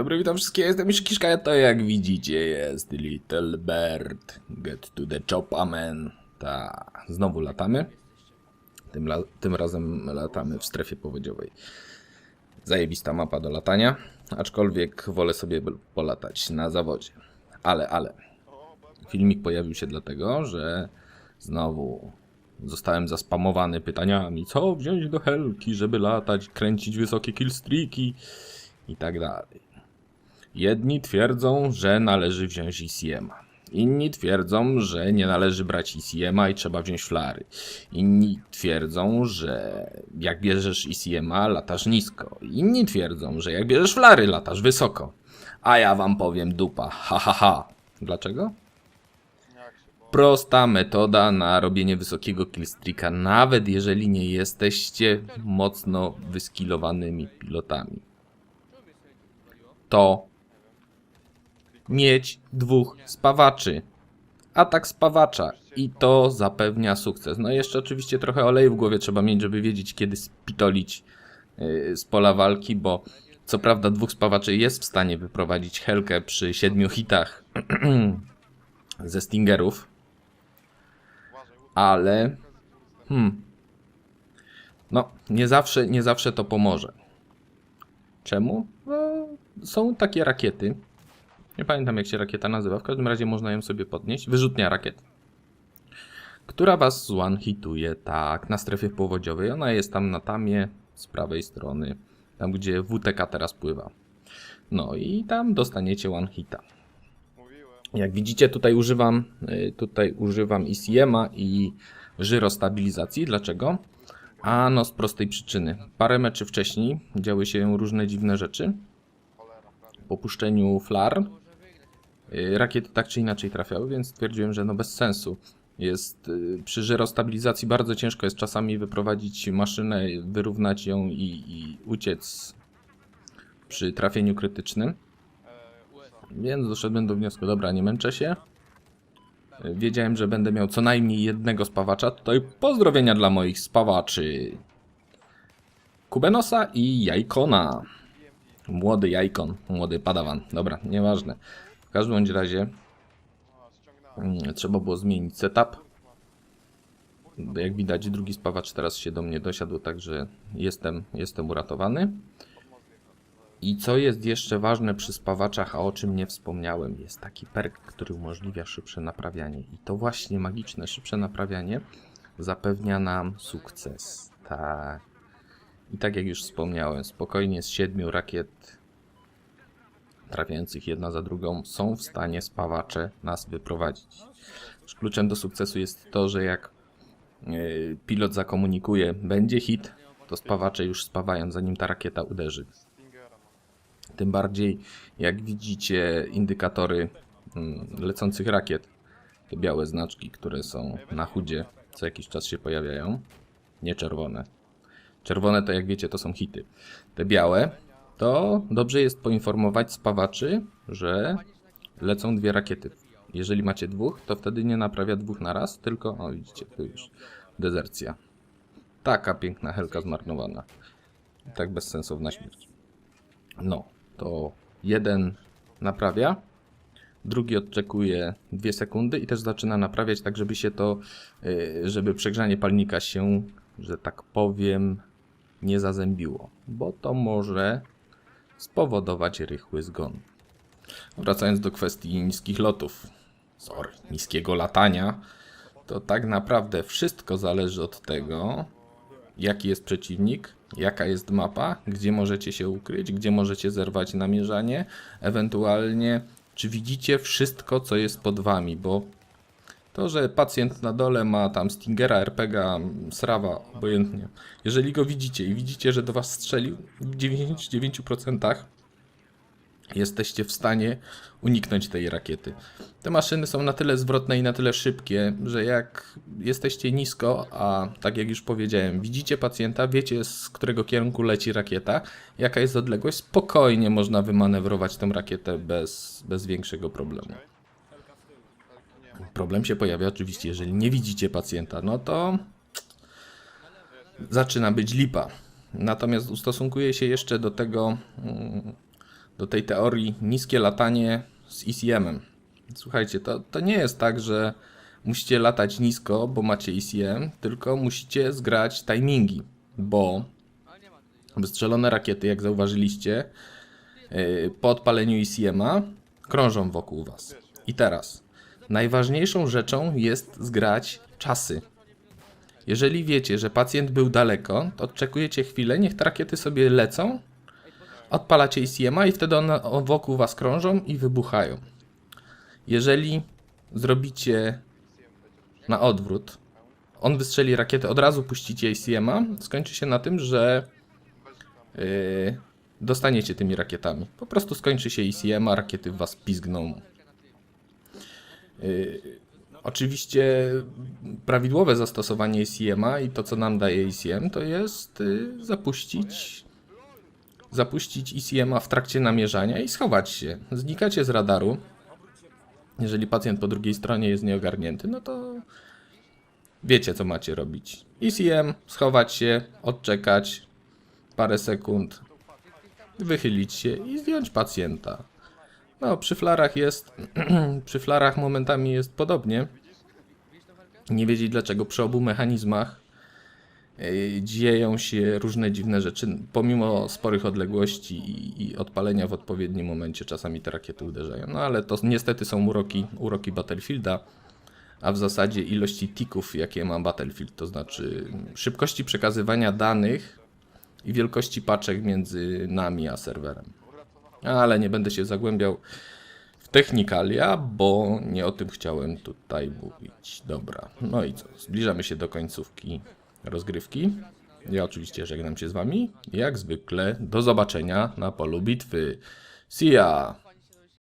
dobry, witam wszystkich, jestem Miszkiszka, to jak widzicie jest Little Bird. Get to the chop, amen. Ta, znowu latamy. Tym, la tym razem latamy w strefie powodziowej. Zajebista mapa do latania, aczkolwiek wolę sobie polatać na zawodzie. Ale, ale. Filmik pojawił się dlatego, że znowu zostałem zaspamowany pytaniami, co wziąć do helki, żeby latać, kręcić wysokie killstreaki i tak dalej. Jedni twierdzą, że należy wziąć ECM-a. Inni twierdzą, że nie należy brać ECM-a i trzeba wziąć flary. Inni twierdzą, że jak bierzesz ECM-a, latasz nisko. Inni twierdzą, że jak bierzesz flary, latasz wysoko. A ja wam powiem dupa. Ha ha ha. Dlaczego? Prosta metoda na robienie wysokiego killstreaka, nawet jeżeli nie jesteście mocno wyskilowanymi pilotami. To mieć dwóch spawaczy. Atak spawacza i to zapewnia sukces. No jeszcze oczywiście trochę oleju w głowie trzeba mieć, żeby wiedzieć kiedy spitolić yy, z pola walki, bo co prawda dwóch spawaczy jest w stanie wyprowadzić helkę przy siedmiu hitach ze stingerów, ale hmm, no nie zawsze, nie zawsze to pomoże. Czemu? No, są takie rakiety. Nie pamiętam jak się rakieta nazywa. W każdym razie można ją sobie podnieść. Wyrzutnia rakiet. Która was z one hituje tak na strefie powodziowej. Ona jest tam na tamie z prawej strony. Tam gdzie WTK teraz pływa. No i tam dostaniecie one hita. Jak widzicie tutaj używam y, tutaj używam ECM-a i żyrostabilizacji. Dlaczego? A no z prostej przyczyny. Parę meczy wcześniej działy się różne dziwne rzeczy. Po puszczeniu flar rakiety tak czy inaczej trafiały, więc stwierdziłem, że no bez sensu. Jest y, przy żyrostabilizacji bardzo ciężko jest czasami wyprowadzić maszynę, wyrównać ją i, i uciec przy trafieniu krytycznym. Więc doszedłem do wniosku, dobra, nie męczę się. Wiedziałem, że będę miał co najmniej jednego spawacza. Tutaj pozdrowienia dla moich spawaczy. Kubenosa i Jajkona. Młody Jajkon, młody padawan. Dobra, nieważne. W każdym bądź razie mm, trzeba było zmienić setup. Jak widać, drugi spawacz teraz się do mnie dosiadł, także jestem, jestem uratowany. I co jest jeszcze ważne przy spawaczach, a o czym nie wspomniałem, jest taki perk, który umożliwia szybsze naprawianie. I to właśnie magiczne szybsze naprawianie zapewnia nam sukces. Tak. I tak jak już wspomniałem, spokojnie z siedmiu rakiet trafiających jedna za drugą są w stanie spawacze nas wyprowadzić. Kluczem do sukcesu jest to, że jak yy, pilot zakomunikuje, będzie hit, to spawacze już spawają, zanim ta rakieta uderzy. Tym bardziej, jak widzicie, indykatory mm, lecących rakiet, te białe znaczki, które są na chudzie, co jakiś czas się pojawiają, nie czerwone. Czerwone to, jak wiecie, to są hity. Te białe, to dobrze jest poinformować spawaczy, że lecą dwie rakiety. Jeżeli macie dwóch, to wtedy nie naprawia dwóch na raz, tylko, o widzicie, tu już dezercja. Taka piękna helka zmarnowana. Tak bezsensowna śmierć. No, to jeden naprawia, drugi odczekuje dwie sekundy i też zaczyna naprawiać tak, żeby się to, yy, żeby przegrzanie palnika się, że tak powiem, nie zazębiło, bo to może spowodować rychły zgon. Wracając do kwestii niskich lotów, sorry, niskiego latania, to tak naprawdę wszystko zależy od tego, jaki jest przeciwnik, jaka jest mapa, gdzie możecie się ukryć, gdzie możecie zerwać namierzanie, ewentualnie czy widzicie wszystko, co jest pod wami, bo to, że pacjent na dole ma tam Stingera, RPGa, Srawa, obojętnie. Jeżeli go widzicie i widzicie, że do was strzelił, w 99% jesteście w stanie uniknąć tej rakiety. Te maszyny są na tyle zwrotne i na tyle szybkie, że jak jesteście nisko, a tak jak już powiedziałem, widzicie pacjenta, wiecie z którego kierunku leci rakieta, jaka jest odległość, spokojnie można wymanewrować tę rakietę bez, bez większego problemu. Problem się pojawia oczywiście, jeżeli nie widzicie pacjenta, no to zaczyna być lipa. Natomiast ustosunkuję się jeszcze do tego, mm, do tej teorii niskie latanie z ECM-em. Słuchajcie, to, to nie jest tak, że musicie latać nisko, bo macie ECM, tylko musicie zgrać timingi, bo wystrzelone rakiety, jak zauważyliście, yy, po odpaleniu ECM-a krążą wokół was. I teraz, najważniejszą rzeczą jest zgrać czasy. Jeżeli wiecie, że pacjent był daleko, to odczekujecie chwilę, niech te rakiety sobie lecą, odpalacie ECM-a i wtedy one wokół was krążą i wybuchają. Jeżeli zrobicie na odwrót, on wystrzeli rakietę, od razu puścicie ACM-a, skończy się na tym, że yy, dostaniecie tymi rakietami. Po prostu skończy się ACM, a rakiety w was pizgną. Yy, oczywiście prawidłowe zastosowanie ACM-a i to, co nam daje ACM, to jest yy, zapuścić zapuścić ECM-a w trakcie namierzania i schować się. Znikacie z radaru. Jeżeli pacjent po drugiej stronie jest nieogarnięty, no to wiecie, co macie robić. ECM, schować się, odczekać parę sekund, wychylić się i zdjąć pacjenta. No, przy flarach jest, przy flarach momentami jest podobnie. Nie wiedzieć dlaczego przy obu mechanizmach yy, dzieją się różne dziwne rzeczy. Pomimo sporych odległości i, i odpalenia w odpowiednim momencie, czasami te rakiety uderzają. No ale to niestety są uroki, uroki Battlefielda, a w zasadzie ilości tików, jakie ma Battlefield, to znaczy szybkości przekazywania danych i wielkości paczek między nami a serwerem. Ale nie będę się zagłębiał w technikalia, bo nie o tym chciałem tutaj mówić. Dobra, no i co? Zbliżamy się do końcówki rozgrywki. Ja oczywiście żegnam się z wami. Jak zwykle, do zobaczenia na polu bitwy. See ya!